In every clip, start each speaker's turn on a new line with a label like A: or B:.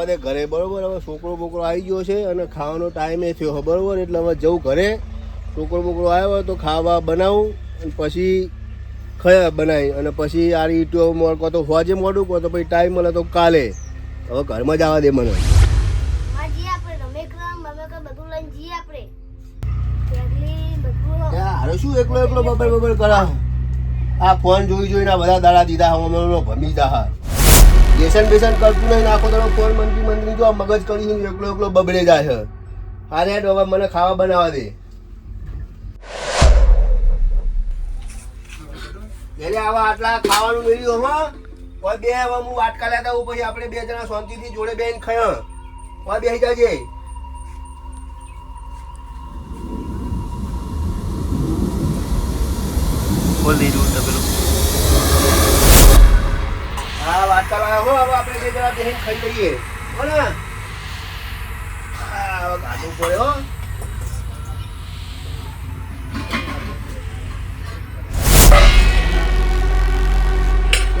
A: જવા દે ઘરે બરોબર? હવે છોકરો બોકરો આવી ગયો છે અને ખાવાનો ટાઈમે થયો બરાબર? એટલે હવે જવું ઘરે. છોકરો બોકરો આવ્યો તો ખાવા બનાવું અને પછી ખયા બનાવી. અને પછી આ ઈટો મોડ કહો તો હોજે મોડું કહો તો પછી ટાઈમ મળે તો કાલે. હવે ઘરમાં જવા દે મને.
B: હા
A: હારે શું એકલો એકલો બબર બબર કરા આ ફોન જોઈ જોઈને બધા દાડા દીધા અમે ભમી જા હા બેસન કરતું નહીં આખો તો ફોન મંત્રી મંત્રી જો મગજ કરી એકલો એકલો બબડે જાય છે. હારે હવે મને ખાવા બનાવવા દે. એટલે આવા આટલા ખાવાનું મળ્યું હો. કોઈ બે હવે હું વાટકા લેતા હું પછી આપણે બે જણા શાંતિથી જોડે બેન ખાય કોઈ બેસી જાજે.
C: બોલ દીધું
A: હવે આપણે બે જણા બેસીને ખાઈ લઈએ? હો ને ગાડું પડે હો.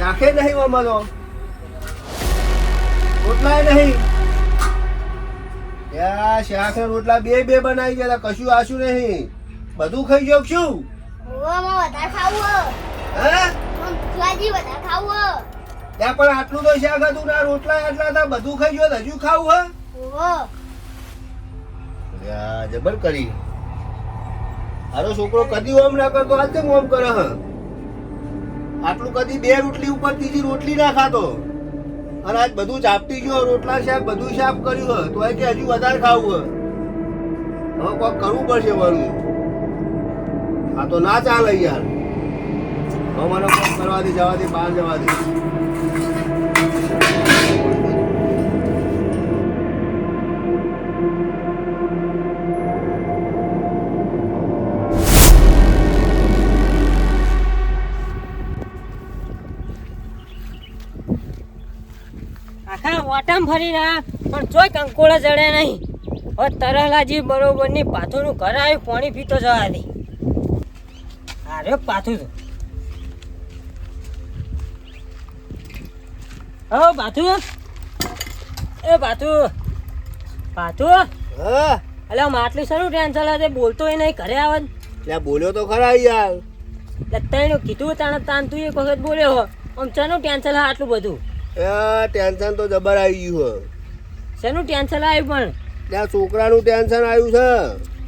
A: રાખે નહીં અમારો? તો રોટલા નહીં. યા શાક ને રોટલા બે બે બનાવી ગયા કશું આશું નહીં. બધું ખાઈ જાવ શું?
B: વધારે ખાવું હો. વધારે ખાવું.
A: ત્યાં પણ આટલું તો શાક હતું ને આ રોટલા આટલા હતા બધું ખાઈ ગયો હજુ ખાવું હા? જબર કરી. હારો છોકરો કદી ઓમ ના કરતો આજ કેમ ઓમ કરે હ? આટલું કદી બે રોટલી ઉપર ત્રીજી રોટલી ના ખાતો. અને આજ બધું ચાપટી ગયો રોટલા શાક બધું શાક કર્યું હોય તો કે હજુ વધારે ખાવું હ. હવે કોક કરવું પડશે વળું. આ તો ના ચાલે યાર. હવે મને કરવાથી કરવા દે જવા દે બહાર જવા દે
D: આખા ઓટામ ફરી રહ્યા, પણ ચોય કંકોળા જડે નહીં. હવે તરલાજી બરોબરની પાથુનું ઘર આવ્યું, પાણી પીતો જવા દે અરે પાથું હો પાથું એ પાથું પાથું એટલે માટલી શરૂ ટેન્શન છે બોલતો એ નહીં ઘરે આવે
A: એટલે બોલ્યો તો ખરા યાર
D: લત્તાનું કીધું તાણે તાન તું એક વખત બોલ્યો આમ ચાનું ટેન્શન હા આટલું બધું?
A: એ ટેન્શન તો જબર આવી ગયું
D: શેનું ટેન્શન આવ્યું પણ?
A: ત્યાં છોકરાનું ટેન્શન આવ્યું છે.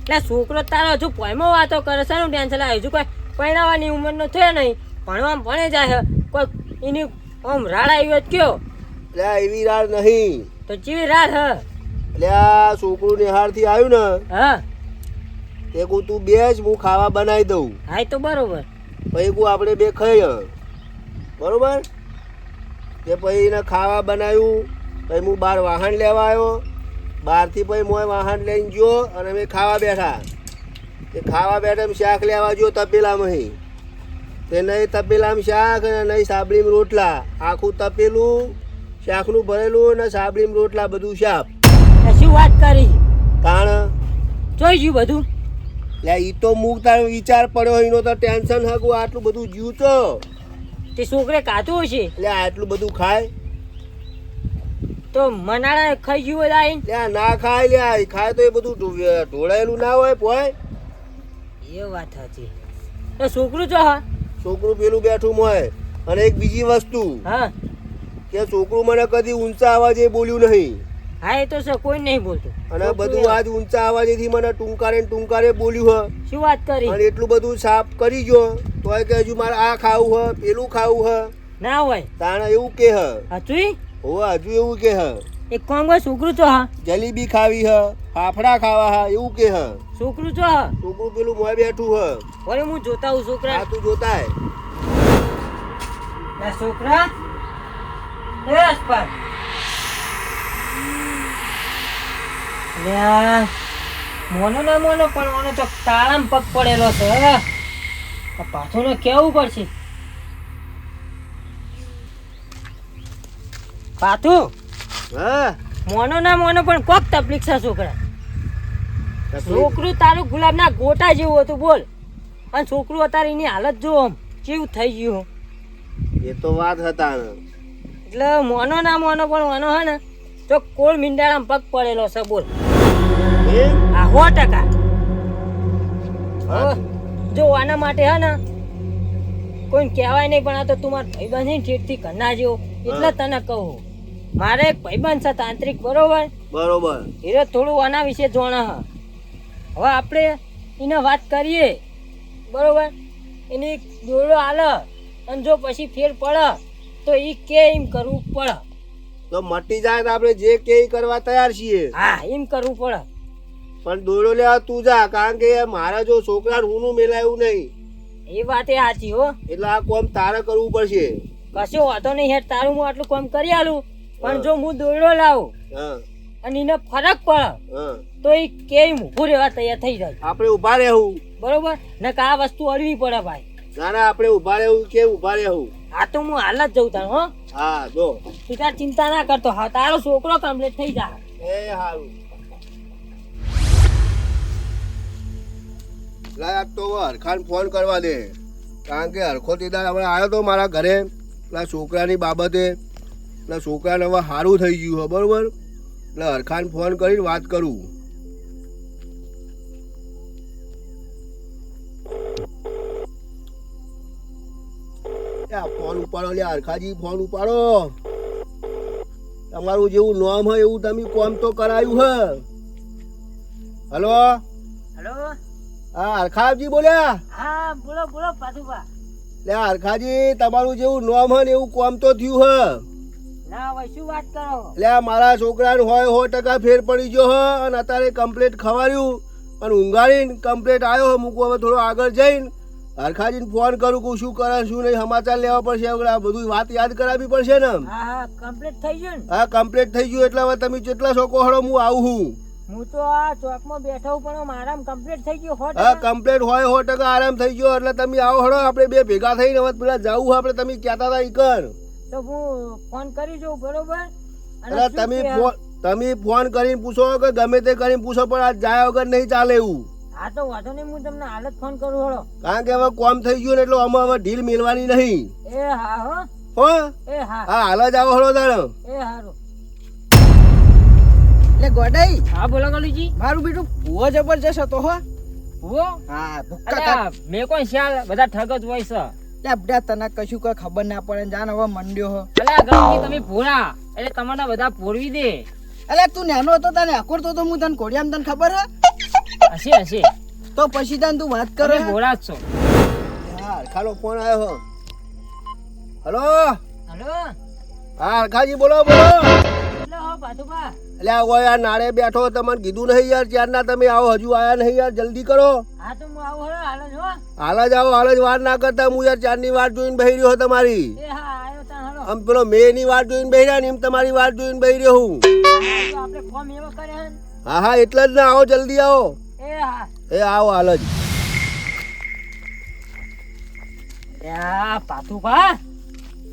D: એટલે છોકરો તારો હજુ પોયમાં વાતો કરે છે ટેન્શન આવ્યું કોઈ પરણાવવાની ઉંમરનો થયો નહીં. ભણવામાં ભણે જાય છે. કોઈ એની આમ રાડ આવ્યો જ કયો?
A: એટલે એવી રાડ નહીં.
D: તો જેવી રાડ હ.
A: એટલે આ છોકરું નિહાળથી આવ્યું ને
D: હા.
A: તે કહું તું જ હું ખાવા બનાવી દઉં.
D: હા તો બરોબર.
A: પછી કહું આપણે બે ખાઈ બરોબર? તે પછી એને ખાવા બનાવ્યું પછી હું બહાર વાહન લેવા આવ્યો. બહારથી પછી મોય વાહન લઈને ગયો અને મેં ખાવા બેઠા. તે ખાવા બેઠા શાક લેવા ગયો તપેલામાં તે નહીં તપેલામાં શાક અને નહીં સાબડીમાં રોટલા. આખું તપેલું શાકનું ભરેલું અને સાબડીમાં રોટલા બધું શાક.
D: શું વાત કરી?
A: તાણ?
D: જોઈ ગયું બધું?
A: લે ઈ તો મુક તાર વિચાર પડ્યો એનો તો ટેન્શન હગું આટલું બધું જીવ તો.
D: તે છોકરે કાતું હશે?
A: લે આટલું બધું ખાય.
D: તો મનાડા ખાઈ ગયું હોય આઈને
A: લે ના ખાય લે ખાય તો એ બધું ઢોળાયેલું ના હોય પોય.
D: એ વાત સાચી. તો છોકરું જો હા
A: છોકરું પેલું બેઠું મોય અને એક બીજી વસ્તુ
D: હા.
A: કે છોકરું મને કદી ઊંચા અવાજે બોલ્યું નહીં.
D: હા એ તો છે કોઈ નહીં બોલતું.
A: અને બધું આજ ઊંચા અવાજેથી મને ટૂંકારે ટૂંકારે બોલ્યું હ.
D: શું વાત કરી?
A: અને એટલું બધું સાફ કરી ગયો એ કે હજુ મારે આ ખાવું હ પેલું ખાવું હ.
D: ના હોય.
A: તાણે એવું કે હ.
D: હજુ
A: હોવે હજુ એવું કે હ.
D: એક કામ છોકરું તો હા.
A: જલેબી ખાવી હ. ફાફડા ખાવા હા એવું કે હ.
D: છોકરું જો હા.
A: છોકરું પેલું મોય બેઠું હ.
D: વળી હું જોતા હું છોકરા.
A: હા તું જોતા હે
D: ના છોકરા એ અસ્પર લ્યા મોનો ના મોનો પણ મોનો તો તાળામ પગ પડેલો છે હવે પાછો પાછું ને કેવું પડશે? પાથું
A: હા.
D: મોનો ના મોનો પણ કોક તકલીફ છે છોકરા. છોકરું તારું ગુલાબના ગોટા જેવું હતું બોલ. અને છોકરું અત્યારે એની હાલત જો કેવું થઈ ગયું
A: એ તો વાત હતા.
D: એટલે મોનો ના મોનો પણ મોનો હે ને તો કોળ મીંડાળામાં પગ પડેલો છે બોલ? આ સો ટકા. જો આના માટે હે ને કોઈ કહેવાય નહીં પણ આ તો તું મારા ભાઈબંધ છે ને ઠેઠથી ઘરના જેવો. એટલે તને કહું મારે એક ભાઈબંધ છે તાંત્રિક બરોબર?
A: બરોબર.
D: એ થોડું આના વિશે જોણા હ. હવે આપણે એને વાત કરીએ. બરોબર? એની દોરડો હાલે અને જો પછી ફેર પડે તો એ કે એમ કરવું પડે.
A: તો મટી જાય તો આપણે જે કે કરવા તૈયાર છીએ.
D: હા એમ કરવું પડે.
A: પણ દોરડો લેવા તું જા કારણ કે મારા જો છોકરા હું મેલાયું નહીં.
D: એ વાત એ સાચી હો.
A: એટલે આ કોમ તારે કરવું પડશે.
D: કશો વાંધો નહીં હેઠ તારું હું આટલું કોમ કરી આલું. પણ જો હું દોરડો લાવું
A: હા.
D: અને એને ફરક પડે
A: હા.
D: તો એ કે એમ ઊભું રહેવા તૈયાર થઈ જાય?
A: આપણે ઊભા રહેવું.
D: બરોબર? ને કે આ વસ્તુ અડવી પડે ભાઈ.
A: ના ના આપણે ઊભા રહેવું કે ઊભા રહેવું?
D: આ તો હું હાલ જ જઉં તાર હો.
A: હા જો.
D: તું તાર ચિંતા ના કરતો હા તારો છોકરો કમ્પ્લીટ થઈ જાય
A: એ સારું લાય આ તો હરખાન ફોન કરવા દે. કારણ કે હરખો તેદાર હમણાં આવ્યો તો મારા ઘરે. પેલા છોકરાની બાબતે. એટલે છોકરાને હવે સારું થઈ ગયું છે બરોબર? એટલે હરખાન ફોન કરીને વાત કરું. ફોન ઉપાડો લે હરખાજી ફોન ઉપાડો. તમારું જેવું નોમ હોય એવું તમે કોમ તો કરાયું હે. હલો?
D: હલો?
A: હા હરખાજી બોલ્યા
D: હા બોલો બોલો પાથુભા
A: લે હરખાજી તમારું જેવું નોમ હોય ને એવું કોમ તો થયું હે. એટલે મારા છોકરાને હોય સો ટકા ફેર પડી ગયો હ અને અત્યારે કમ્પ્લેટ ખવાર્યું. અને ઊંઘાડીને કમ્પ્લેટ આવ્યો મૂકવા હવે થોડો આગળ જઈને. હરખાજીને ફોન કરું કે શું કરે શું નહીં સમાચાર લેવા પડશે આ બધું વાત યાદ કરાવવી પડશે ને
D: હા કમ્પ્લીટ થઈ ગયું
A: હા કમ્પ્લેટ થઈ ગયું એટલે હવે તમે કેટલા શોકો હળો હું આવું હું.
D: હું તો આ ચોકમાં બેઠો પણ મારામ કમ્પ્લીટ થઈ ગયું હોટ
A: હા કમ્પ્લેટ હોય હો ટકા આરામ થઈ ગયો એટલે તમે આવો હળો આપણે બે ભેગા થઈને હવે પેલા જવું આપણે તમે કહેતા હતા ઈકર
D: તો હું ફોન કરી જોઉં બરોબર?
A: એટલે તમે ફોન તમે ફોન કરીને પૂછો કે ગમે તે કરીને પૂછો પણ આ જાય વગર નહીં ચાલે એવું.
D: હા તો વાંધો નહીં હું તમને હાલત ફોન કરું હળો.
A: કારણ કે હવે કોમ થઈ ગયું ને એટલે અમે હવે ઢીલ મેળવાની નહીં.
D: એ હા હો.
A: હો?
D: એ હા.
A: હા હાલ જ આવો હળો દાડો
D: એ હારું.
E: એટલે ગોડાઈ.
D: હા બોલો ગલુજી.
E: મારું બેટું ભૂવો જબરજસ્ત હતો હો.
D: હુઓ
E: હા ભૂક્કા
D: અલ્યા મેં કોઈ ખ્યાલ બધા ઠગ જ હોય છે.
E: એટલે તને કશું કોઈ ખબર ના પડે જાન હવે મંડ્યો હો.
D: અલ્યા ગલુજી તમે ભોળા એટલે તમારા બધા પોરવી દે.
E: અલે તું નાનો હતો તને અકોડતો તો હું તને કોડિયામ તને ખબર હે?
D: હશે હશે.
E: તો પછી તને તું વાત કરે
D: બોલા છો.
A: યાર ખાલો ફોન આવ્યો હો. હલો?
D: હલો?
A: હા હરખાજી બોલો બોલો.
D: એટલે હો પાથુભા
A: આ નાળે બેઠો તમને કીધું નહીં યાર ત્યારના તમે આવો હજુ આયા નહીં યાર જલ્દી કરો.
D: હા તો હું આવું હળો હાલ જ
A: આવો હાલ જ વાર ના કરતા હું યાર ચારની વાટ જોઈને બેહી રહ્યો તમારી.
D: એ હા આવ્યો તાં હળો
A: આમ પેલો મે ની જોઈને બેહી રહ્યા ને એમ તમારી વાત જોઈને બેહી રહ્યો હું.
D: તો આપણે ફોર્મ એવો કરે હે ને.
A: હા હા એટલે જ ને આવો જલ્દી આવો.
D: એ
A: આવો હાલ જ.
D: પાથુભા.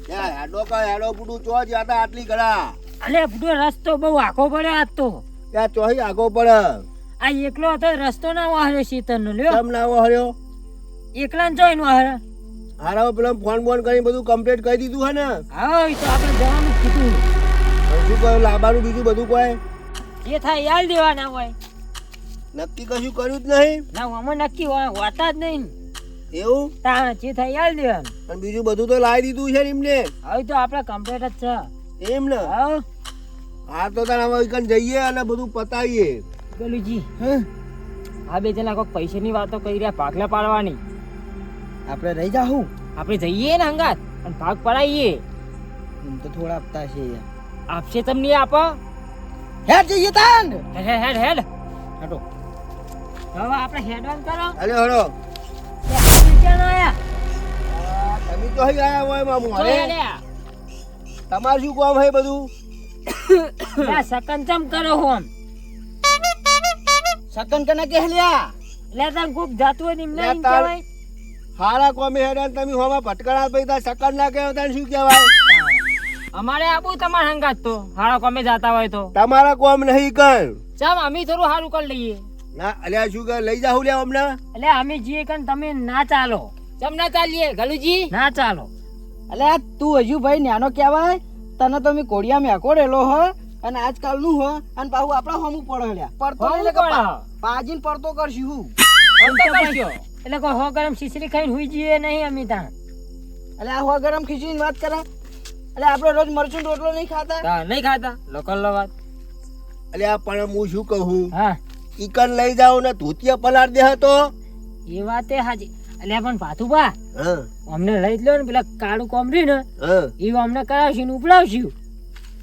A: હેડો કા હેડો બુડું ચો જ આટા આટલી ગળા
D: અલે બધો રસ્તો બહુ આખો પડે આજ તો.
A: ત્યાં ચોહી આગો પડે.
D: આ એકલો હતો રસ્તો ના વાહર્યો શીતળનો લ્યો.
A: કેમ ના આવો હર્યો
D: એકલા જોઈ નો હારે
A: હારા પેલા ફોન બોન કરીને બધું કમ્પ્લીટ કરી દીધું હે ને?
D: હા એ તો આપણે જવાનું કીધું.
A: શું કહ્યું લાવવાનું બીજું બધું કોઈ?
D: જે થાય યાદ દેવાના હોય.
A: નક્કી કશું કર્યું જ નહીં.
D: ના અમે નક્કી વાતા હોતા જ નહીં.
A: એવું?
D: તાણ જે થઈ યાદ દેવાનું
A: અને બીજું બધું તો લાવી દીધું છે એમને.
D: હવે તો આપણે કમ્પ્લીટ જ છે.
A: એમ ને
D: હા
A: તો તારે હવે કન જઈએ અને બધું પતાવીએ.
D: ગલુજી.
E: હા?
D: આ બે જણા કોઈક પૈસાની વાતો કરી રહ્યા ભાગલા પાડવાની.
E: આપણે રહી જાહું?
D: આપણે જઈએ ને હંગાત અને ભાગ પડાવીએ
E: એમ તો થોડા આપતા છે યાર.
D: આપશે તમને આપો.
E: હેડ જઈએ તાન
D: હેડ હેડ હેડ હેડ. હેડો હવે આપણે હેડ ઓન કરો.
A: અરે હળો
D: ક્યાં આયા
A: તમે તો અહીં આયા હોય મામુ અરે તમારું શું કામ હે બધું?
D: લા સકન ચમ કરો હોમ
E: સકન કને કે લ્યા
D: લે તને ખૂબ જાતું હોય
A: નિમને
D: એમ કહેવાય.
A: હારા કોમે હેડે ને તમે હોમાં ભટકડા પૈતા સકન ના કહેવાય તારે શું કહેવાય?
D: અમારે આબુ તમાર હંગાત તો. હાડા કોમે જાતા હોય તો.
A: તમારા કોમ નહીં કર.
D: ચમ અમે થોડું સારું કરી લઈએ.
A: ના અલ્યા શું કર લઈ જાઉં લે અમને?
D: એટલે અમે જઈએ કે તમે ના ચાલો. ચમ ના ચાલીએ? ગલુજી? ના ચાલો.
E: અલે આ તું હજુ ભાઈ નાનો કહેવાય? તને તો મેં કોડિયા મેકોડેલો હ? અને આજકાલનું હ? અને પાછું આપણા હોમું પડ્યા પડતો એટલે કે પાજીને પડતો કરશું હું.
D: એટલે કો હો ગરમ શીશરી ખાઈને હુઈ જઈએ નહીં અમે ત્યાં.
E: અલે આ હો ગરમ ખીચડીની વાત કરે. અલે આપણે રોજ મરચું રોટલો નહીં ખાતા?
D: નહીં ખાતા. લોકલ લો વાત.
A: આ પણ હું શું કહું?
D: હા.
A: ઈકન લઈ જાવ ને ધોતિયા પલાળ દે તો
D: એ વાત હાજી એટલે પણ ભાતુભા
A: હા.
D: અમને લઈ જ લો ને પેલા કાળું કોમરી ને એ અમને કરાવશું ને ઉપડાવશું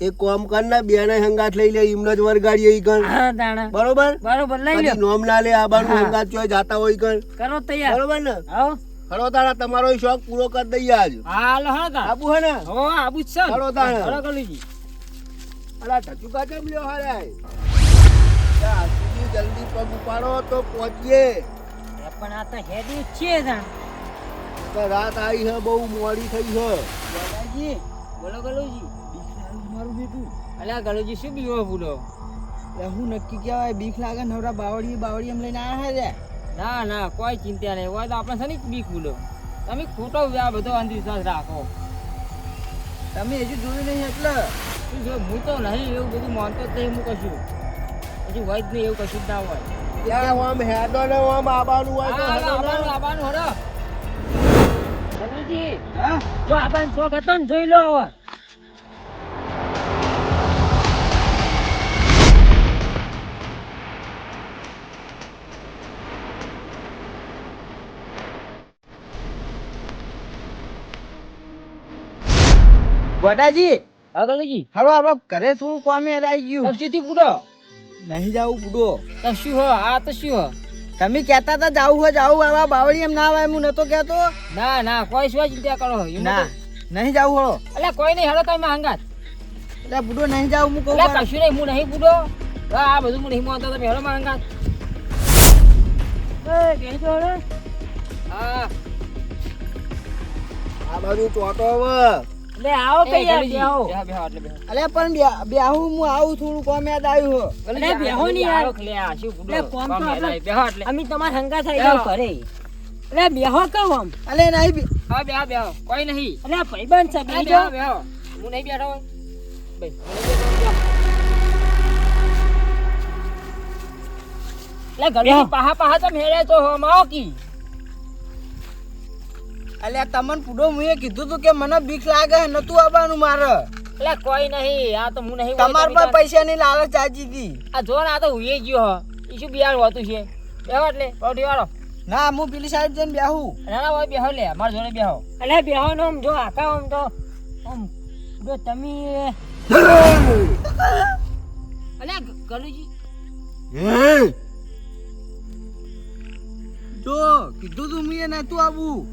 A: એ કોમ કર ને બેને હંગાત લઈ લે એમને જ વરગાડીએ ઈકન
D: હા દાણા.
A: બરોબર?
D: બરોબર લઈ લે
A: નોમ ના લે આ
D: બાનું
A: હંગાત ચોય જાતા હોય ઈકન
D: કરો તૈયાર.
A: બરોબર ને?
D: આવો.
A: હળો તારા તમારો શોખ પૂરો કરી દઈએ આજ.
D: હાલો હા તા
A: આબુ હે ને?
D: હો આબુ છે હળો
A: તારા હળો
D: કરી ગલુજી
A: અલા ઢચુકા કેમ લ્યો હારે? જા, જલ્દી પગ ઉપાડો તો પહોંચીએ.
D: પણ આ તો હેડી છે જાણ.
A: તો રાત આવી છે બહુ મોડી થઈ છે
E: દાદાજી
D: બોલો ગલુજી.
E: મારું બેટું.
D: અલ્યા ગલુજી શું બીવો ભૂલો?
E: હું નક્કી કહેવાય બીક લાગે નવરા બાવળી બાવળી એમ લઈને આવ્યા છે
D: ના ના કોઈ ચિંતા નહીં. હોય તો આપણે શની બીક ભૂલો. તમે ખોટો આ બધો અંધવિશ્વાસ રાખો.
E: તમે હજુ જોયું નહીં એટલે?
D: હું તો નહીં એવું બધું માનતો જ નહીં હું કશું. હજી હોય જ નહીં એવું કશું જ ના હોય.
A: ત્યાં આમ હેડો ને આમ આબાનું હોય તો
D: હા,
A: હેડો
D: આબાનું, આબાનું, હળો. ગલુજી, જો આબાનો શોખ હતો ને જોઈ લો હવે.
E: હાલો આપણે ઘરે શું કોમે આવી ગયું?
D: પૂરો.
E: નહીં જાવું બુડો.
D: તો શું હો? આ તો શું હો?
E: તમે કહેતા હતા જાવું હો જાવું આવા બાવળી એમ ના આવે હું નતો કહેતો.
D: ના ના કોઈ શું ચિંતા કરો
E: ના નહીં જાવું હળો
D: એટલે કોઈ નહીં હળો તમે હંગાત.
E: એટલે બુડો નહીં જાવું હું કહું
D: કશું નહીં હું નહીં બુડો. આ બધું હું નહીં માનતો તમે હળો માં હંગાત. એ તો હળો. હા.
A: આ બાજુ ચોટો હવે.
D: લે આવો કે બેહો. બેહો બેહો એટલે બેહો.
E: અલે પણ બે- હું આવું થોડું કોમે યાદ આવ્યું હો.
D: અલે બેહો ની યાર. લે આ શું બુડો કોમ તો આપણે બેહો એટલે. અમે તમાર હંગા થઈ જાવ ઘરે. અલે બેહો કહું આમ.
E: અલે નહીં
D: હા બેહો બેહો. કોઈ નહીં. અલે ભાઈબંધ છે બેહો બેહો. હું નહીં બેઠો. ભાઈ હું નહીં બેઠો લે ઘરે પાહા પાહા તો મેળે તો હો માઓ કી?
E: અલે તમને પૂડો મુએ કીધું તું કે મને બીક લાગે હે, નતું આવવાનું મારે.
D: એટલે કોઈ નહીં આ તો હું નહીં
E: તમાર પર પૈસાની લાલચ આજી હતી
D: આ જો ને આ તો હુઈ ગયો હો. ઈ શું બિયાર હોતું છે? બેહો એટલે પૌડી વાળો.
E: ના હું પેલી સાહેબ જઈને બેહું.
D: ના ના ભાઈ બેહો લે મારા જોડે બેહો. અલે બેહો નો આમ જો આકા આમ તો. આમ જો તમે અલે ગલુજી
A: હે?
E: જો કીધું તું મુએ નતું આવું.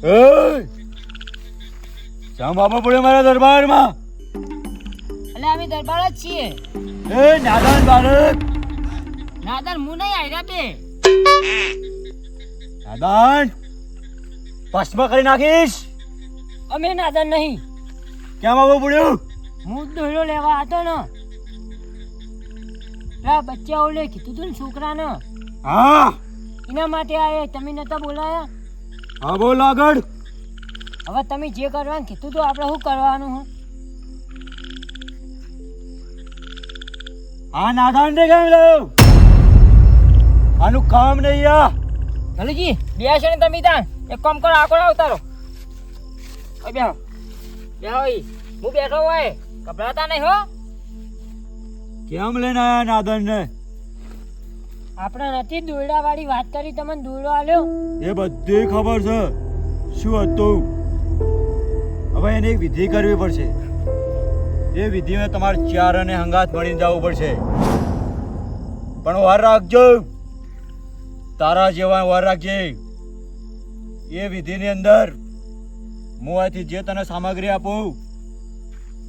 C: શ્યામ બાપા પડે મારા દરબારમાં.
D: એટલે અમે દરબાર જ છીએ.
C: એ નાદાન બાળક.
D: નાદર હું નહીં આવ્યા બે.
C: નાદાન ભસ્મ કરી નાખીશ.
D: અમે નાદર નહીં.
C: કેમ આવો પડ્યો?
D: હું દોડો લેવા હતો ને. પેલા બચ્ચા ઓલે કીધું તું ને છોકરાને.
C: હા.
D: એના માટે આયે તમે નતા બોલાયા?
C: હા બોલ આગળ.
D: હવે તમે જે કરવાનું કીધું તો આપણે શું કરવાનું હું?
C: આ નાદાન ને કેમ લાવ આનું કામ નહીં આ.
D: ગલુજી બેસો ને તમે ત્યાં. એક કામ કરો આકોડો ઉતારો. બે બેહો. બેહો ઈ હું બેઠો હોય. ગભરાતા નહીં હો.
C: કેમ લઈને આયા નાદાન ને
D: આપણે નથી દોરડા વાળી વાત કરી, તમને દોરડો આલ્યો?
C: એ બધી ખબર છે. શું હતું? હવે એની એક વિધિ કરવી પડશે. એ વિધિમાં તમારે ચાર અને હંગાત મળીને જવું પડશે. પણ વાર રાખજો. તારા જેવા વાર રાખજે. એ વિધિની અંદર હું આથી જે તને સામગ્રી આપું,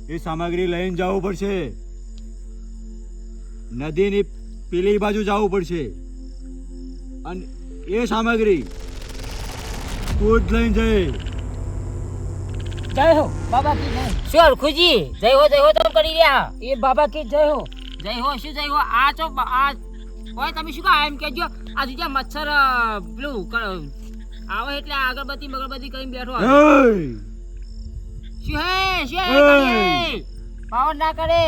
C: એ સામગ્રી લઈને જવું પડશે. નદીની પેલી બાજુ જવું પડશે. અને એ સામગ્રી તું જ લઈને જઈ.
F: જય હો બાબા કી જય. શું ખુજી જય હો જય હો તમે કરી રહ્યા? એ બાબા કી જય હો. જય હો શું જય હો? આ છો આ ઓય તમે શું કહો એમ કહેજો? આ જે મચ્છર બ્લુ પેલું આવે એટલે અગરબત્તી મગરબત્તી કરીને બેઠો. શું હે? શું હે. પાવર ના કરે.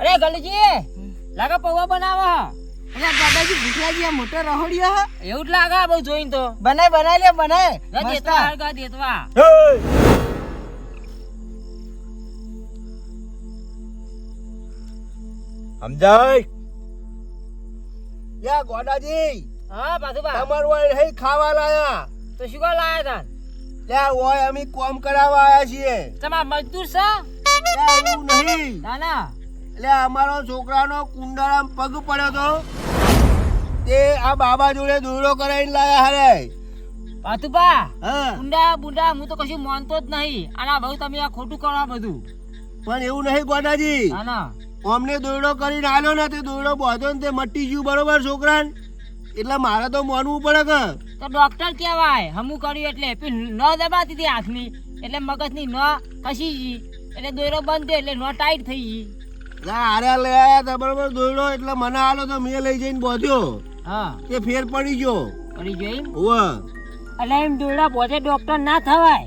F: અરે ગલીજી! લાગે પૌવા બનાવો
E: અલા દાદાજી ભૂખલાજી ગયા મોટો રહોડિયો હે.
F: એવું જ લાગે બહુ જોઈન તો.
E: બનાય બનાય લે બનાય.
F: દેતવા હળગા દેતવા.
C: સમજાય?
A: યા ગોડાજી.
F: હા પાછું બા
A: તમારું ઓય હઈ ખાવા લાયા.
F: તો શું કો લાયા તા
A: લે ઓય અમે કોમ કરાવવા આયા છીએ.
F: તમાર મજદૂર છે?
A: એવું નહીં.
F: ના ના.
A: એટલે અમારો છોકરાનો કુંડાળામાં પગ પડ્યો તો. તે આ બાબા જોડે દોરડો કરાવીને લાયા હારે.
F: પાતુપા
A: કુંડા
F: બુંડા હું તો કશું માનતો જ નહીં. અને આ બહુ તમે આ ખોટું કરો બધું.
A: પણ એવું નહીં ગોડાજી. અમને દોરડો કરીને આલો ને તે દોરડો બોધો ને તે મટી ગયું બરોબર છોકરાને. એટલે મારે તો માનવું પડે કે.
F: તો ડોક્ટર કહેવાય હમું કર્યું એટલે. ન દબાતી હતી હાથની. એટલે મગજની ન ખસી ગઈ. એટલે દોરો બંધ થયો એટલે ન ટાઈટ થઈ ગઈ.
A: ના લે બરોબર દોરડો એટલે મને આલો તો મેં લઈ જઈને બોધ્યો.
F: હા.
A: તે ફેર પડી ગયો.
F: પડી ગઈ
A: હોવે
F: એટલે એમ દોડા પોતે ડોક્ટર ના થવાય.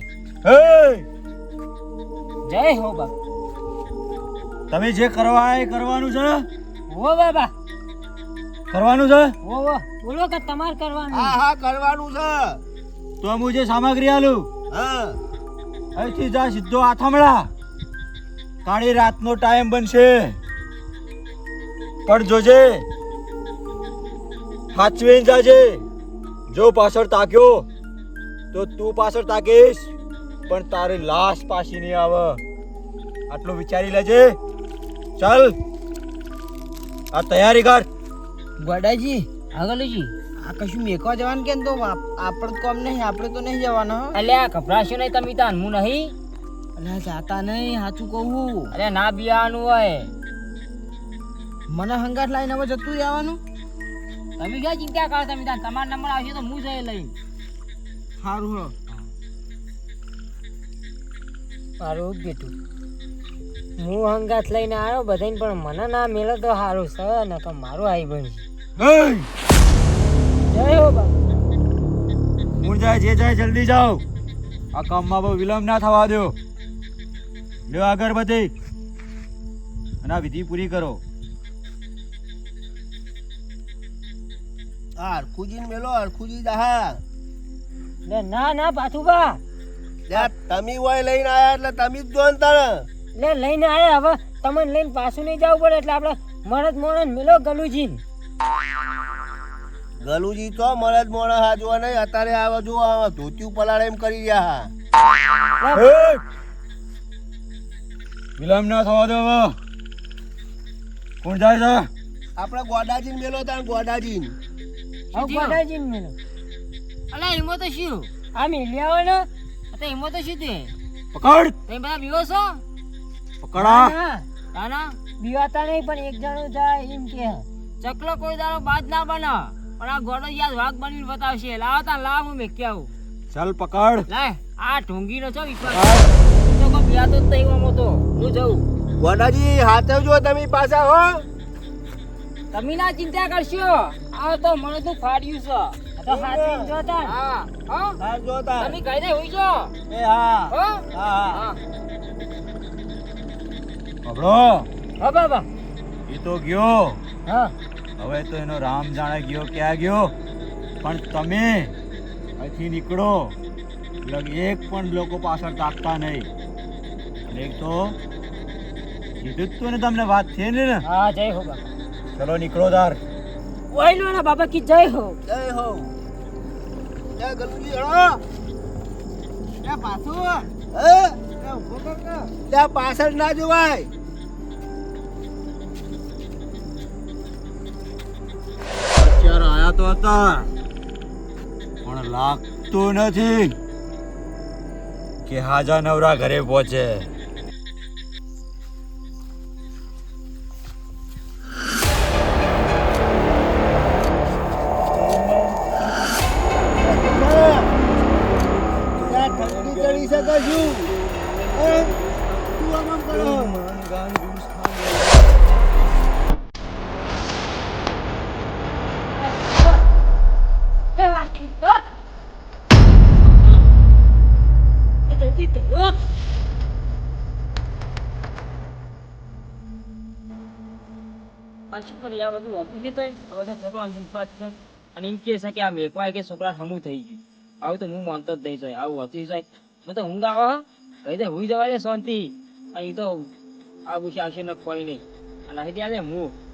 F: જય હો બાપ.
C: તમે જે કરવા એ કરવાનું છે?
F: ઓ બાબા.
C: કરવાનું છે?
F: ઓ હો. બોલો કે તમારે કરવાનું.
A: હા હા કરવાનું છે.
C: તો હું જે સામગ્રી આલું?
A: હા.
C: અહીંથી જા સીધો આથમડા કાળી રાતનો ટાઈમ બનશે. પણ જોજે સાચવીને જાજે. જો પાછળ તાક્યો તો તું પાછળ તાકીશ પણ તારી લાશ પાછી નહીં આવે. આટલું વિચારી લેજે. ચાલ. આ તૈયારી કર.
E: ગોડાજી
F: આગળજી
E: આ કશું મેકવા જવાનું કેમ તો? આપ- આપણે તો કોમ નહીં આપણે તો નહીં જવાના. હો
F: અલ્યા ગભરાશો નહીં તમે તાન હું નહીં.
E: અલ્યા જાતા નહીં સાચું કહું.
F: અરે ના બિયાનું હોય.
E: મને હંગાટ લાઈને હવે જતું રહેવાનું
F: તમે ક્યાં ચિંતા કરો તમે ત્યાં તમારો નંબર આવશે તો હું જઈ લઈ
E: સારું હો.
F: સારું બેટું હું હંગાત લઈને આવ્યો બધાને પણ મને ના મેળો તો સારું છે ને તો મારું આઈ બનશે. જય હો બા
C: હું જાય જે જાય જલ્દી જાઓ. આ કામમાં બહુ વિલંબ ના થવા દો. લ્યો અગરબત્તી અને આ વિધિ પૂરી કરો.
A: આ હરખુજી મેલો હરખુજી દહા
F: લે ના ના પાછું બા.
A: લ્યા તમે હોય લઈને આયા એટલે તમે જ જોનતા ને
F: લે લઈને આયા હવે. તમને લઈને પાછું નહીં જવું પડે એટલે આપણે મરદ મોણ મેલો ગલુજી
A: ગલુજી તો મરદ મોણ હા જોવા નહીં અત્યારે આવે જો આ ધોતિયું પલાળે એમ કરી રહ્યા હા?
C: વિલંબ ના થવા દો કોણ જાય છે?
A: આપણે ગોડાજી મેલો તા ગોડાજી
F: હવે ગોડાજી મેલો. અલા એમો તો શું? આ મેલ્યા ને તો એમો તો શું તે?
C: પકડ.
F: તમે બધા બીવો છો?
C: પકડા.
F: ના ના. બીવાતા નહીં પણ એક જણો જાય એમ કે. ચકલો કોઈ દારો બાદ ના બના. પણ આ ગોડો યાદ વાઘ બનીને બતાવશે. લાવતા લાવ હું મેં આવું.
C: ચાલ પકડ.
F: લાય આ ઢોંગી નો છો વિશ્વાસ. તો કોઈ બિયાતો જ નહીં મામો તો. હું જઉં.
A: ગોડાજી હાથે જો તમે પાછા હો.
F: તમે ના ચિંતા કરશો. આ તો મને તો ફાડ્યું છે. તો હાથવીને જોતા. હા. હા?
A: જોતા.
F: તમે કઈ દે હોઈ જો
C: એ હા.
F: હો?
C: હા
F: હા.
C: બબડો
F: હા બાબા.
C: એ તો ગયો.
F: હા.
C: હવે તો એનો રામ જાણે ગયો ક્યાં ગયો? પણ તમે અહીંથી નીકળો. લગ એક પણ લોકો પાછળ તાકતા નહીં. એક તો કીધું તું ને તમને વાત થઈ ને?
F: હા જય હો બાબા
C: ચલો નીકળો તાર
F: ઓઈલો ના બાબા કી જય હો.
A: જય હો. જય ગલુજી હળો.
E: એ પાછું.
A: હે?
E: એ ઊભો કર કે.
A: ત્યાં પાછળ ના જોવાય.
C: અત્યારે આયા તો હતા. પણ લાગતું નથી કે હાજા નવરા ઘરે પહોંચે.
F: tự આ બધું વાપરી દીધો હવે તો પાંચ અને એમ કે છે કે આ મેકવાય કે છોકરા હમું થઈ ગયું. આવું તો હું માનતો જ નહીં જાય આવું હતી જાય મને તો ઊંઘ આવે કહી દે હુઈ જવાય શાંતિ? અહીં તો આ પૂછી આવશે ન કોઈ નહીં. અને અહીંથી આજે હું.